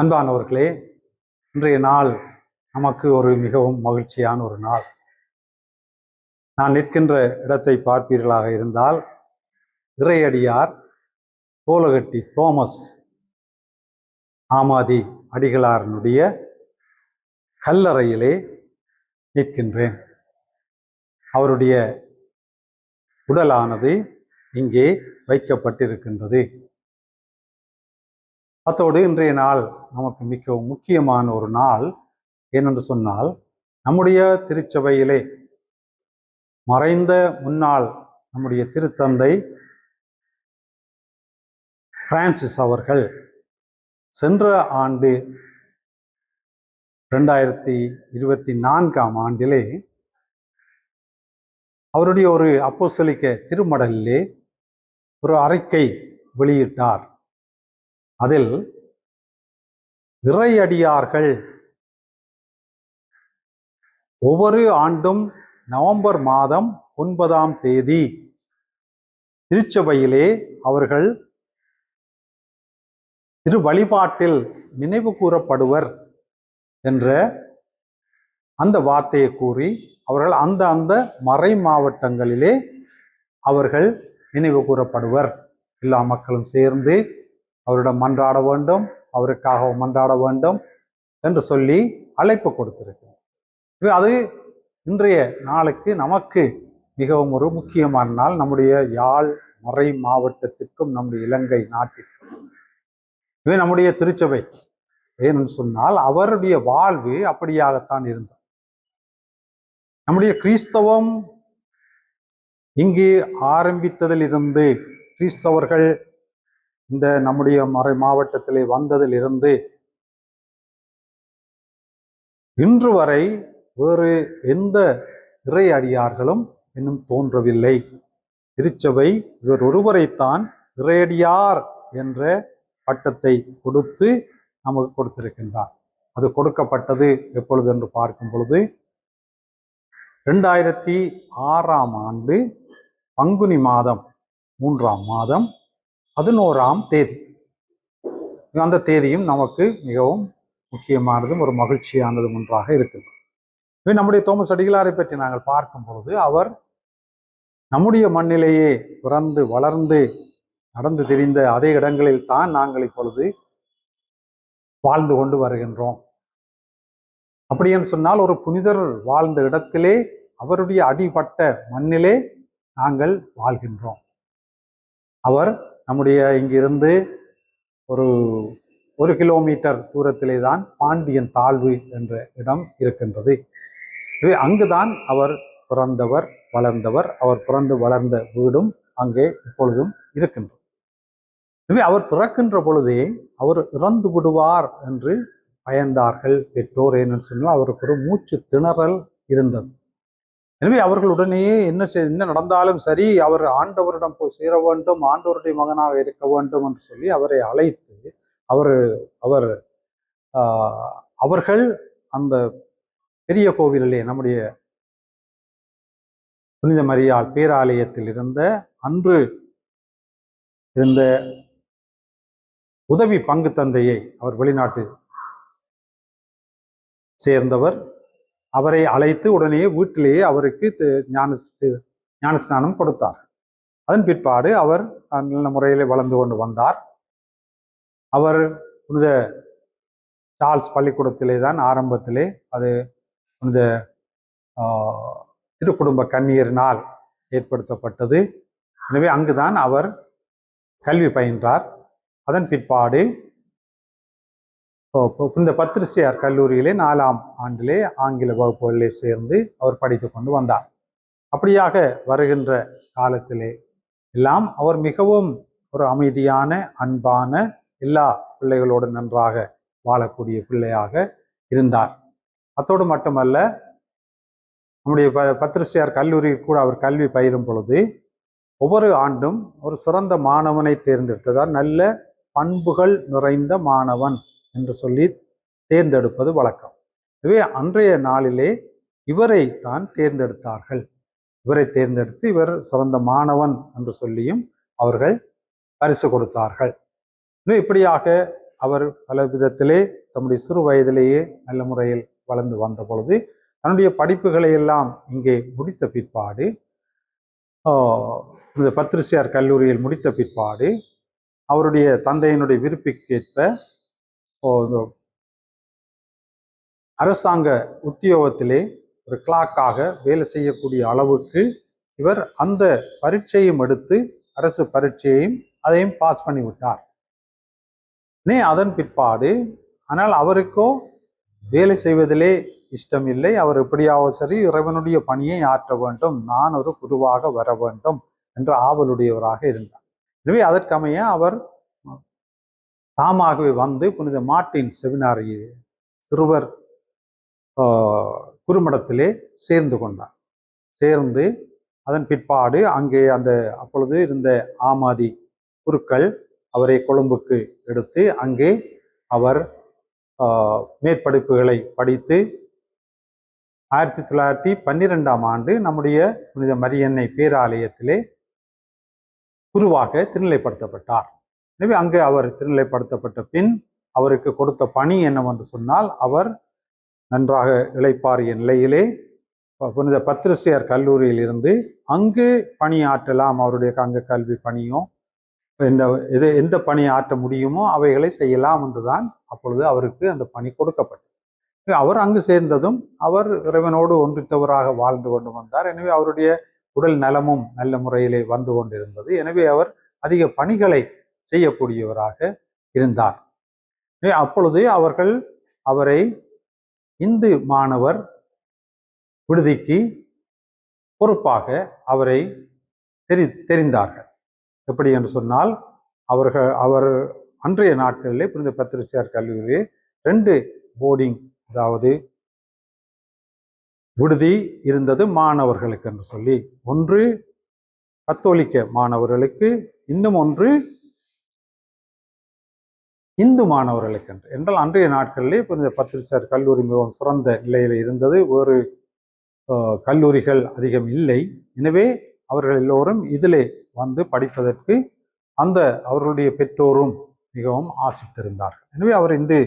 அன்பானவர்களே இன்றைய நாள் நமக்கு ஒரு மிகவும் மகிழ்ச்சியான ஒரு நாள். நான் நிற்கின்ற இடத்தை பார்ப்பீர்களாக இருந்தால் இறையடியார் தோலகட்டி தோமஸ் ஆமாதி அடிகளாரனுடைய கல்லறையிலே நிற்கின்றேன். அவருடைய உடலானது இங்கே வைக்கப்பட்டிருக்கின்றது. அத்தோடு இன்றைய நாள் நமக்கு மிகவும் முக்கியமான ஒரு நாள். ஏனென்று சொன்னால் நம்முடைய திருச்சபையிலே மறைந்த முன்னாள் நம்முடைய திருத்தந்தை பிரான்சிஸ் அவர்கள் சென்ற ஆண்டு ரெண்டாயிரத்தி இருபத்தி நான்காம் ஆண்டிலே அவருடைய ஒரு அப்போசலிக்க திருமடலிலே ஒரு அறிக்கை வெளியிட்டார். அதில் இறையடியார்கள். ஒவ்வொரு ஆண்டும் நவம்பர் மாதம் ஒன்பதாம் தேதி திருச்சபையிலே அவர்கள் திரு வழிபாட்டில் நினைவு கூறப்படுவர் என்ற அந்த வார்த்தையை கூறி அவர்கள் அந்த அந்த மறை மாவட்டங்களிலே அவர்கள் நினைவு கூறப்படுவர். எல்லா மக்களும் சேர்ந்து அவரிடம் மன்றாட வேண்டும் அவருக்காக மன்றாட வேண்டும் என்று சொல்லி அழைப்பு கொடுத்திருக்கிறார். அது இன்றைய நாளுக்கு நமக்கு மிகவும் ஒரு முக்கியமான நாள். நம்முடைய யாழ் மறை மாவட்டத்திற்கும் நம்முடைய இலங்கை நாட்டிற்கும். இது நம்முடைய திருச்சபை. ஏனென்று சொன்னால் அவருடைய வாழ்வு அப்படியாகத்தான் இருந்தது. நம்முடைய கிறிஸ்தவம் இங்கு ஆரம்பித்ததிலிருந்து கிறிஸ்தவர்கள் இந்த நம்முடைய மறை மாவட்டத்திலே வந்ததிலிருந்து இன்று வரை வேறு எந்த இறை அடியார்களும் இன்னும் தோன்றவில்லை. திருச்சபை இவர் ஒருவரைத்தான் இறையடியார் என்ற பட்டத்தை கொடுத்து நமக்கு கொடுத்திருக்கின்றார். அது கொடுக்கப்பட்டது எப்பொழுது என்று பார்க்கும் பொழுது ரெண்டாயிரத்தி ஆறாம் ஆண்டு பங்குனி மாதம் மூன்றாம் மாதம் பதினோராம் தேதி. அந்த தேதியும் நமக்கு மிகவும் முக்கியமானதும் ஒரு மகிழ்ச்சியானதும் ஒன்றாக இருக்குது. நம்முடைய தோமஸ் அடிகளாரை பற்றி நாங்கள் பார்க்கும் பொழுது அவர் நம்முடைய மண்ணிலேயே பிறந்து வளர்ந்து நடந்து தெரிந்த அதே இடங்களில் தான் நாங்கள் இப்பொழுது வாழ்ந்து கொண்டு வருகின்றோம். அப்படி என்று சொன்னால் ஒரு புனிதர் வாழ்ந்த இடத்திலே அவருடைய அடிபட்ட மண்ணிலே நாங்கள் வாழ்கின்றோம். அவர் நம்முடைய இங்கிருந்து ஒரு ஒரு கிலோமீட்டர் தூரத்திலே தான் பாண்டியன் தாழ்வு என்ற இடம் இருக்கின்றது. அங்குதான் அவர் பிறந்தவர் வளர்ந்தவர். அவர் பிறந்து வளர்ந்த வீடும் அங்கே இப்பொழுதும் இருக்கின்றது. எனவே அவர் பிறக்கின்ற பொழுதே அவர் இறந்து விடுவார் என்று பயந்தார்கள். பெற்றோர் ஏன்னு சொன்னால் அவருக்கு ஒரு மூச்சு திணறல் இருந்தது. எனவே அவர்கள் உடனேயே என்ன செய் என்ன நடந்தாலும் சரி அவர் ஆண்டவரிடம் போய் சேர வேண்டும் ஆண்டவருடைய மகனாக இருக்க வேண்டும் என்று சொல்லி அவரை அழைத்து அவர் அவர் அவர்கள் அந்த பெரிய கோவிலிலே நம்முடைய புனித மரியாள் பேராலயத்தில் இருந்த அன்று இருந்த உதவி பங்கு தந்தையை அவர் வெளிநாட்டு சேர்ந்தவர். அவரை அழைத்து உடனே வீட்டிலேயே அவருக்கு ஞான ஞானஸ்நானம் கொடுத்தார். அதன் பிற்பாடு அவர் நல்ல முறையில் வளர்ந்து கொண்டு வந்தார். அவர் புனித சார்ல்ஸ் பள்ளிக்கூடத்திலே தான் ஆரம்பத்திலே அது புனித திருக்குடும்ப கண்ணீரினால் ஏற்படுத்தப்பட்டது. எனவே அங்குதான் அவர் கல்வி பயின்றார். அதன் பிற்பாடு இந்த பத்திரிசியார் கல்லூரியிலே நாலாம் ஆண்டிலே ஆங்கில வகுப்புகளிலே சேர்ந்து அவர் படித்து கொண்டு வந்தார். அப்படியாக வருகின்ற காலத்திலே எல்லாம் அவர் மிகவும் ஒரு அமைதியான அன்பான எல்லா பிள்ளைகளோடு நன்றாக வாழக்கூடிய பிள்ளையாக இருந்தார். அத்தோடு மட்டுமல்ல நம்முடைய ப பத்திரிசியார் கல்லூரி கூட அவர் கல்வி பயிரும் பொழுது ஒவ்வொரு ஆண்டும் ஒரு சிறந்த மாணவனை தேர்ந்தெடுத்ததால் நல்ல பண்புகள் நிறைந்த மாணவன் என்று சொல்லி தேர்ந்தெடுப்பது வழக்கம். எனவே அன்றைய நாளிலே இவரை தான் தேர்ந்தெடுத்தார்கள். இவரை தேர்ந்தெடுத்து இவர் சிறந்த மாணவன் என்று சொல்லியும் அவர்கள் பரிசு கொடுத்தார்கள். இன்னும் இப்படியாக அவர் பல விதத்திலே தம்முடைய சிறு வயதிலேயே நல்ல முறையில் வளர்ந்து வந்த பொழுது தன்னுடைய படிப்புகளை எல்லாம் இங்கே முடித்த பிற்பாடு இந்த பத்ரிசியார் கல்லூரியில் முடித்த பிற்பாடு அவருடைய தந்தையினுடைய விருப்பிற்கேற்ப அரசாங்க உத்தியோகத்திலே ஒரு கிளாக்காக வேலை செய்யக்கூடிய அளவுக்கு இவர் அந்த பரீட்சையும் எடுத்து அரசு பரீட்சையையும் அதையும் பாஸ் பண்ணிவிட்டார் நே அதன் பிற்பாடு ஆனால் அவருக்கோ வேலை செய்வதிலே இஷ்டம் இல்லை. அவர் எப்படியாவது சரி இறைவனுடைய பணியை ஆற்ற வேண்டும். நான் ஒரு குருவாக வர வேண்டும் என்ற ஆவலுடையவராக இருந்தார். எனவே அதற்கமைய அவர் தாமாகவே வந்து புனித மார்ட்டின் செவினாரி சிறுவர் குறுமடத்திலே சேர்ந்து கொண்டார். சேர்ந்து அதன் பிற்பாடு அங்கே அந்த அப்பொழுது இருந்த ஆமாதி குருக்கள் அவரை கொழும்புக்கு எடுத்து அங்கே அவர் மேற்படிப்புகளை படித்து ஆயிரத்தி தொள்ளாயிரத்தி பன்னிரெண்டாம் ஆண்டு நம்முடைய புனித மரியன்னை பேராலயத்திலே குருவாக திருநிலைப்படுத்தப்பட்டார். எனவே அங்கே அவர் திருநிலைப்படுத்தப்பட்ட பின் அவருக்கு கொடுத்த பணி என்னவென்று சொன்னால் அவர் நன்றாக இழைப்பாரிய நிலையிலே. புனித பத்திரசியார் கல்லூரியில் இருந்து அங்கு பணியாற்றலாம் அவருடைய அங்க கல்வி பணியும். எந்த எது எந்த பணி ஆற்ற முடியுமோ அவைகளை செய்யலாம் என்றுதான் அப்பொழுது அவருக்கு அந்த பணி கொடுக்கப்பட்டது. அவர் அங்கு சேர்ந்ததும் அவர் இறைவனோடு ஒன்றித்தவராக வாழ்ந்து கொண்டு வந்தார். எனவே அவருடைய உடல் நலமும் நல்ல முறையிலே வந்து கொண்டிருந்தது. எனவே அவர் அதிக பணிகளை செய்யக்கூடியவராக இருந்தார். அப்பொழுது அவர்கள் அவரை இந்து மாணவர் விடுதிக்கு பொறுப்பாக அவரை தெரி தெரிந்தார்கள். எப்படி என்று சொன்னால் அவர்கள் அவர் அன்றைய நாட்களிலே புனித பத்திரிசியார் கல்லூரியில் ரெண்டு போர்டிங் அதாவது விடுதி இருந்தது மாணவர்களுக்கு என்று சொல்லி ஒன்று கத்தோலிக்க மாணவர்களுக்கு இன்னும் ஒன்று இந்து மாணவர்களுக்கு என்று என்றால் அன்றைய நாட்களிலே இப்போ இந்த பத்திரிசார் கல்லூரி மிகவும் சிறந்த நிலையில் இருந்தது. ஒரு கல்லூரிகள் அதிகம் இல்லை. எனவே அவர்கள் எல்லோரும் இதிலே வந்து படிப்பதற்கு அந்த அவர்களுடைய பெற்றோரும் மிகவும் ஆசித்திருந்தார்கள். எனவே அவர் இந்து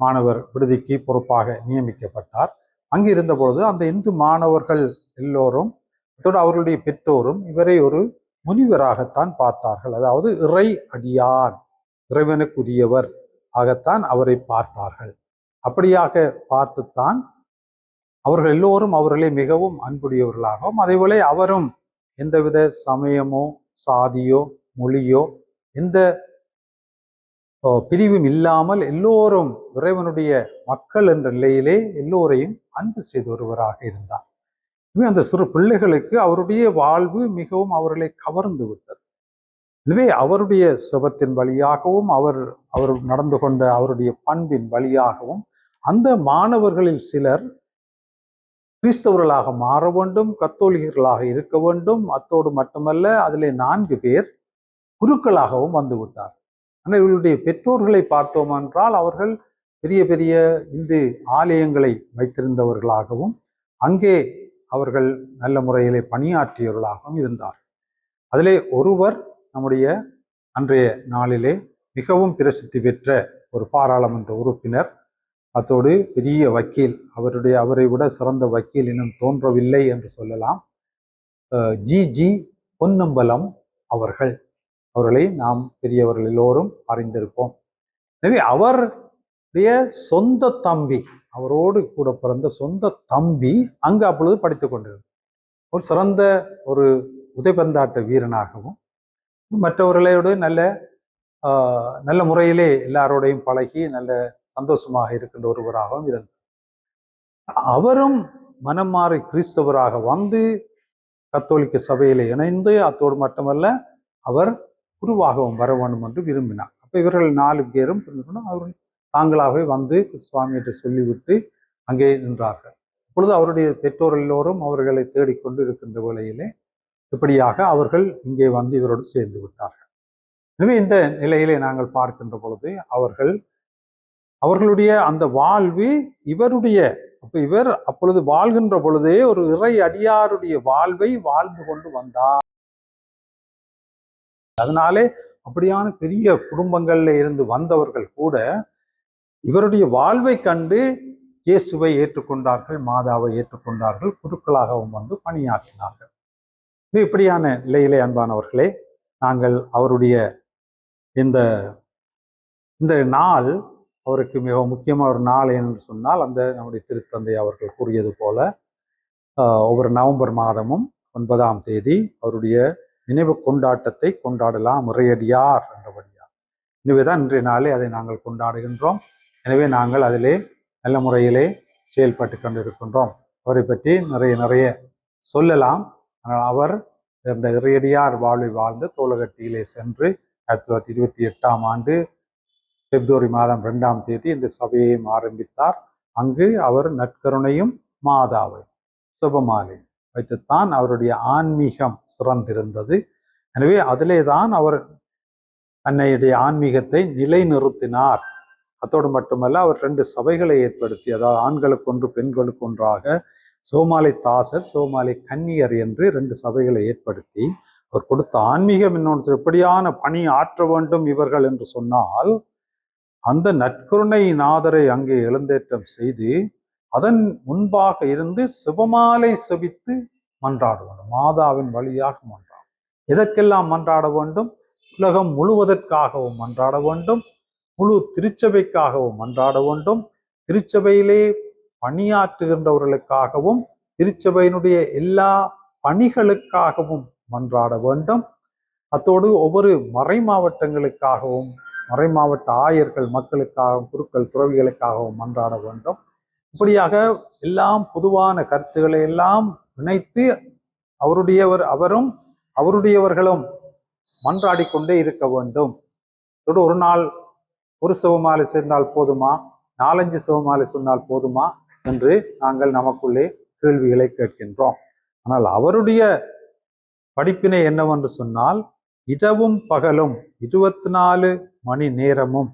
மாணவர் விடுதிக்கு பொறுப்பாக நியமிக்கப்பட்டார். அங்கு இருந்தபொழுது அந்த இந்து மாணவர்கள் எல்லோரும் அதோடு அவர்களுடைய பெற்றோரும் இவரை ஒரு முனிவராகத்தான் பார்த்தார்கள். அதாவது இறை அடியான். இறைவனுக்குரியவர். ஆகத்தான் அவரை பார்த்தார்கள். அப்படியாக பார்த்துத்தான் அவர்கள் எல்லோரும் அவர்களை மிகவும் அன்புடையவர்களாகவும் அதேபோல அவரும் எந்தவித சமயமோ சாதியோ மொழியோ எந்த பிரிவும் இல்லாமல் எல்லோரும் இறைவனுடைய மக்கள் என்ற நிலையிலே எல்லோரையும் அன்பு செய்து ஒருவராக இருந்தார். எனவே அந்த சிறு பிள்ளைகளுக்கு அவருடைய வாழ்வு மிகவும் அவர்களை கவர்ந்து விட்டது. எனவே அவருடைய சுபத்தின் வழியாகவும் அவர் அவர் நடந்து கொண்ட அவருடைய பண்பின் வழியாகவும் அந்த மாணவர்களில் சிலர் கிறிஸ்தவர்களாக மாற வேண்டும் கத்தோலிகர்களாக இருக்க வேண்டும். அத்தோடு மட்டுமல்ல அதிலே நான்கு பேர் குருக்களாகவும் வந்து விட்டார். ஆனால் இவர்களுடைய பெற்றோர்களை பார்த்தோம் என்றால் அவர்கள் பெரிய பெரிய இந்து ஆலயங்களை வைத்திருந்தவர்களாகவும் அங்கே அவர்கள் நல்ல முறையிலே பணியாற்றியவர்களாகவும் இருந்தார். அதிலே ஒருவர் நம்முடைய அன்றைய நாளிலே மிகவும் பிரசித்தி பெற்ற ஒரு பாராளுமன்ற உறுப்பினர் அத்தோடு பெரிய வக்கீல் அவருடைய அவரை விட சிறந்த வக்கீல் இன்னும் தோன்றவில்லை என்று சொல்லலாம். ஜி. ஜி. பொன்னம்பலம் அவர்கள். அவர்களை நாம் பெரியவர்கள் எல்லோரும் அறிந்திருப்போம். எனவே அவருடைய சொந்த தம்பி அவரோடு கூட பிறந்த சொந்த தம்பி அங்கு அப்பொழுது படித்து கொண்டிருந்தார். ஒரு சிறந்த ஒரு உதைபந்தாட்ட வீரனாகவும் மற்றவர்களோடு நல்ல ஆஹ், நல்ல முறையிலே எல்லாரோடையும் பழகி நல்ல சந்தோஷமாக இருக்கின்ற ஒருவராகவும் இருந்தார் அவரும் மனம் மாறி கிறிஸ்தவராக வந்து கத்தோலிக்க சபையில் இணைந்து அத்தோடு மட்டுமல்ல அவர் குருவாகவும் வர வேண்டும் என்று விரும்பினார். அப்போ இவர்கள் நாலு பேரும் புரிந்துகொண்டு அவர்கள் தாங்களாகவே வந்து சுவாமியிட்ட சொல்லிவிட்டு அங்கே நின்றார்கள். இப்பொழுது அவருடைய பெற்றோர் எல்லோரும் அவர்களை தேடிக்கொண்டு இருக்கின்ற வேளையிலே இப்படியாக அவர்கள் இங்கே வந்து இவரோடு சேர்ந்து விட்டார்கள். எனவே இந்த நிலையிலே நாங்கள் பார்க்கின்ற பொழுது அவர்கள் அவர்களுடைய அந்த வாழ்வு இவருடைய அப்ப இவர் அப்பொழுது வாழ்கின்ற பொழுதே ஒரு இறை அடியாருடைய வாழ்வை வாழ்ந்து கொண்டு வந்தார். அதனாலே அப்படியான பெரிய குடும்பங்கள்ல இருந்து வந்தவர்கள் கூட இவருடைய வாழ்வை கண்டு இயேசுவை ஏற்றுக்கொண்டார்கள் மாதாவை ஏற்றுக்கொண்டார்கள் குருக்களாகவும் வந்து பணியாற்றினார்கள். இப்படியான நிலையிலே அன்பானவர்களே நாங்கள் அவருடைய இந்த இந்த நாள் அவருக்கு மிக முக்கியமான ஒரு நாள் என்று சொன்னால் அந்த நம்முடைய திருத்தந்தை அவர்கள் கூறியது போல ஒவ்வொரு நவம்பர் மாதமும் ஒன்பதாம் தேதி அவருடைய நினைவு கொண்டாட்டத்தை கொண்டாடலாம் முறையடியார் என்றபடியார் எனவேதான் இன்றைய நாளே அதை நாங்கள் கொண்டாடுகின்றோம். எனவே நாங்கள் அதிலே நல்ல முறையிலே செயல்பட்டு கொண்டிருக்கின்றோம். அவரை பற்றி நிறைய நிறைய சொல்லலாம். ஆனால் அவர் இந்த இறையடியார் வாழ்வை வாழ்ந்து தோலகட்டியிலே சென்று ஆயிரத்தி தொள்ளாயிரத்தி இருபத்தி எட்டாம் ஆண்டு பிப்ரவரி மாதம் ரெண்டாம் தேதி இந்த சபையையும் ஆரம்பித்தார். அங்கு அவர் நற்கருணையும் மாதாவை சுபமாலை வைத்துத்தான் அவருடைய ஆன்மீகம் சிறந்திருந்தது. எனவே அதிலே தான் அவர் தன்னையுடைய ஆன்மீகத்தை நிலைநிறுத்தினார். அத்தோடு மட்டுமல்ல அவர் ரெண்டு சபைகளை ஏற்படுத்தி அதாவது ஆண்களுக்கு ஒன்று பெண்களுக்கு ஒன்றாக சோமாலை தாசர் சோமாலை கன்னியர் என்று ரெண்டு சபைகளை ஏற்படுத்தி அவர் கொடுத்த ஆன்மீக இன்னொன்று எப்படியான பணி ஆற்ற வேண்டும் இவர்கள் என்று சொன்னால் அந்த நற்கருணை நாதரை அங்கே எழுந்தேற்றம் செய்து அதன் முன்பாக இருந்து சிவமாலை செவித்து மன்றாட வேண்டும். மாதாவின் வழியாக மன்றாடும் எதற்கெல்லாம் மன்றாட வேண்டும்? உலகம் முழுவதற்காகவும் மன்றாட வேண்டும். முழு திருச்சபைக்காகவும் மன்றாட வேண்டும். திருச்சபையிலே பணியாற்றுகின்றவர்களுக்காகவும் திருச்சபையினுடைய எல்லா பணிகளுக்காகவும் மன்றாட வேண்டும். அத்தோடு ஒவ்வொரு மறை மாவட்டங்களுக்காகவும் மறை மாவட்ட ஆயர்கள் மக்களுக்காகவும் குருக்கள் துறவிகளுக்காகவும் மன்றாட வேண்டும். இப்படியாக எல்லாம் பொதுவான கருத்துக்களை எல்லாம் இணைத்து அவருடையவர் அவரும் அவருடையவர்களும் மன்றாடி கொண்டே இருக்க வேண்டும். அதோடு ஒரு நாள் ஒரு சிவமாலை சென்றால் போதுமா? நாலஞ்சு சிவமாலை சொன்னால் போதுமா? என்று நாங்கள் நமக்குள்ளே கேள்விகளை கேட்கின்றோம். ஆனால் அவருடைய படிப்பினை என்னவென்று சொன்னால் இரவும் பகலும் இருபத்தி நாலு மணி நேரமும்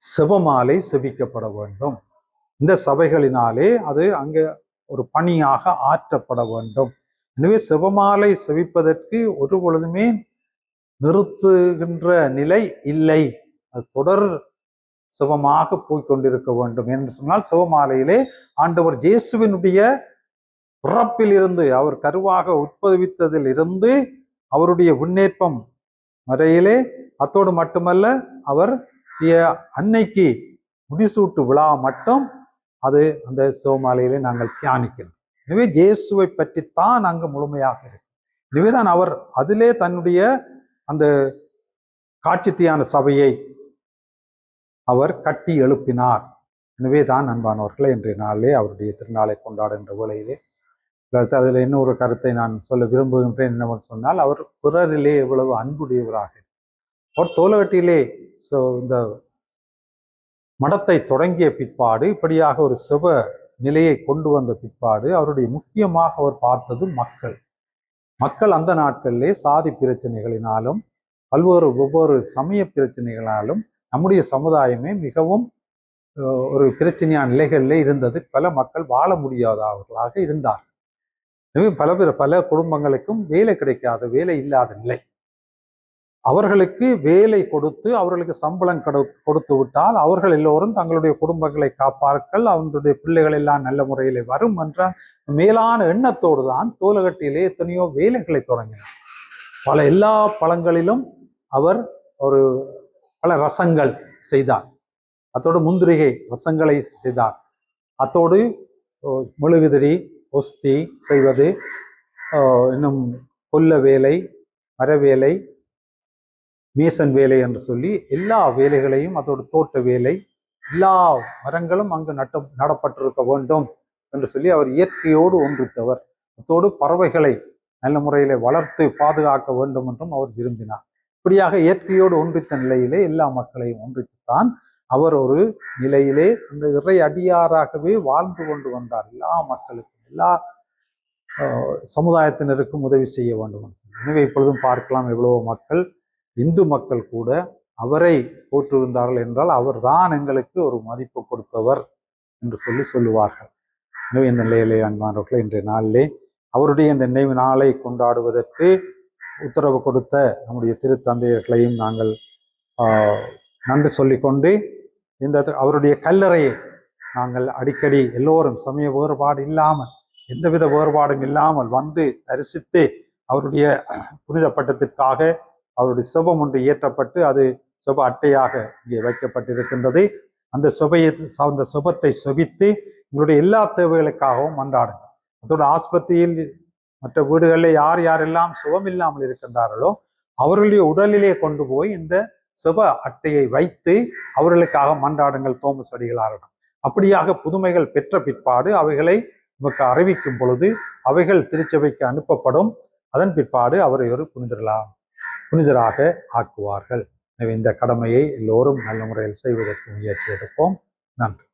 சிவமாலை செவிக்கப்பட வேண்டும். இந்த சபைகளினாலே அது அங்கே ஒரு பணியாக ஆற்றப்பட வேண்டும். எனவே சிவமாலை செவிப்பதற்கு ஒரு பொழுதுமே நிறுத்துகின்ற நிலை இல்லை. அது தொடர் சிவமாக போய்கொண்டிருக்க வேண்டும் என்று சொன்னால் சிவமாலையிலே ஆண்டவர் இயேசுவினுடைய பிறப்பில் இருந்து அவர் கருவாக உட்பவித்ததில் இருந்து அவருடைய முன்னேற்பம் வரையிலே அத்தோடு மட்டுமல்ல அவர் அன்னைக்கு முடிசூட்டு விழா மட்டும் அது அந்த சிவமாலையிலே நாங்கள் தியானிக்கிறோம். எனவே இயேசுவை பற்றித்தான் அங்கு முழுமையாக இருக்கு. எனவேதான் அவர் அதிலே தன்னுடைய அந்த காட்சித்தியான சபையை அவர் கட்டி எழுப்பினார். எனவே தான் அன்பானவர்களே இன்றைய நாளிலே அவருடைய திருநாளை கொண்டாடுகின்ற வேளையிலே. அதில் இன்னொரு கருத்தை நான் சொல்ல விரும்புகின்றேன் என்னவென்று சொன்னால் அவர் பிறரிலே எவ்வளவு அன்புடையவராக அவர் தோலகட்டிலே இந்த மடத்தை தொடங்கிய பிற்பாடு இப்படியாக ஒரு சிவ நிலையை கொண்டு வந்த பிற்பாடு அவருடைய முக்கியமாக அவர் பார்த்தது மக்கள். மக்கள் அந்த நாட்களிலே சாதி பிரச்சனைகளினாலும் பல்வேறு ஒவ்வொரு சமய பிரச்சனைகளாலும் நம்முடைய சமுதாயமே மிகவும் ஒரு பிரச்சனையான நிலைகளிலே இருந்தது. பல மக்கள் வாழ முடியாதவர்களாக இருந்தார்கள். எனவே பல பேர் பல குடும்பங்களுக்கும் வேலை கிடைக்காத வேலை இல்லாத நிலை. அவர்களுக்கு வேலை கொடுத்து அவர்களுக்கு சம்பளம் கொடு கொடுத்து விட்டால் அவர்கள் எல்லோரும் தங்களுடைய குடும்பங்களை காப்பார்கள். அவர்களுடைய பிள்ளைகள் எல்லாம் நல்ல முறையில் வரும் என்ற மேலான எண்ணத்தோடு தான் தோலகட்டியிலே எத்தனையோ வேலைகளை தொடங்கினார் பல எல்லா பழங்களிலும் அவர் ஒரு பல ரசங்கள் செய்தார். அத்தோடு முந்திரிகை ரசங்களை செய்தார். அத்தோடு ஓ, மெழுகுதிரி ஒஸ்தி செய்வது இன்னும் கொல்ல வேலை மரவேலை மேசன் வேலை என்று சொல்லி எல்லா வேலைகளையும் அதோடு தோட்ட வேலை எல்லா மரங்களும் அங்கு நட்ட நடப்பட்டிருக்க வேண்டும் என்று சொல்லி அவர் இயற்கையோடு ஒன்றித்தவர். அத்தோடு பறவைகளை நல்ல முறையில் வளர்த்து பாதுகாக்க வேண்டும் என்றும் அவர் விரும்பினார். இப்படியாக இயற்கையோடு ஒன்றித்த நிலையிலே எல்லா மக்களையும் ஒன்றித்துத்தான் அவர் ஒரு நிலையிலே இந்த இறை அடியாராகவே வாழ்ந்து கொண்டு வந்தார். எல்லா மக்களுக்கும் எல்லா சமுதாயத்தினருக்கும் உதவி செய்ய வேண்டும் எனவே இப்பொழுதும் பார்க்கலாம் எவ்வளவோ மக்கள் இந்து மக்கள் கூட அவரை போற்றிருந்தார்கள் என்றால் அவர்தான் எங்களுக்கு ஒரு மதிப்பு கொடுப்பவர் என்று சொல்லி சொல்லுவார்கள். எனவே இந்த நிலையிலே அன்பானவர்கள் இன்றைய நாளிலே அவருடைய இந்த நினைவு நாளை கொண்டாடுவதற்கு உத்தரவு கொடுத்த நம்முடைய திருத்தந்தையர்களையும் நாங்கள் நன்றி சொல்லிக்கொண்டு இந்த அவருடைய கல்லறையை நாங்கள் அடிக்கடி எல்லோரும் சமய வேறுபாடு இல்லாமல் எந்தவித வேறுபாடும் இல்லாமல் வந்து தரிசித்து அவருடைய புனித பட்டத்திற்காக அவருடைய சுபம் ஒன்று இயற்றப்பட்டு அது சுப அட்டையாக இங்கே வைக்கப்பட்டிருக்கின்றது. அந்த சுபையை அந்த சுபத்தை சுபித்து உங்களுடைய எல்லா தேவைகளுக்காகவும் மன்றாடுங்கள். அதோட ஆஸ்பத்திரியில் மற்ற வீடுகளில் யார் யாரெல்லாம் சுகம் இல்லாமல் இருக்கின்றார்களோ அவர்களுடைய உடலிலே கொண்டு போய் இந்த சுப அட்டையை வைத்து அவர்களுக்காக மன்றாடுங்கள் தோமஸ் அடிகளாரிடம் அப்படியாக புதுமைகள் பெற்ற பிற்பாடு அவைகளை நமக்கு அறிவிக்கும் பொழுது அவைகள் திருச்சபைக்கு அனுப்பப்படும். அதன் பிற்பாடு அவரை ஒரு புனிதர்களாம் புனிதராக ஆக்குவார்கள். எனவே இந்த கடமையை எல்லோரும் நல்ல முறையில் செய்வதற்கு முயற்சி எடுப்போம். நன்றி.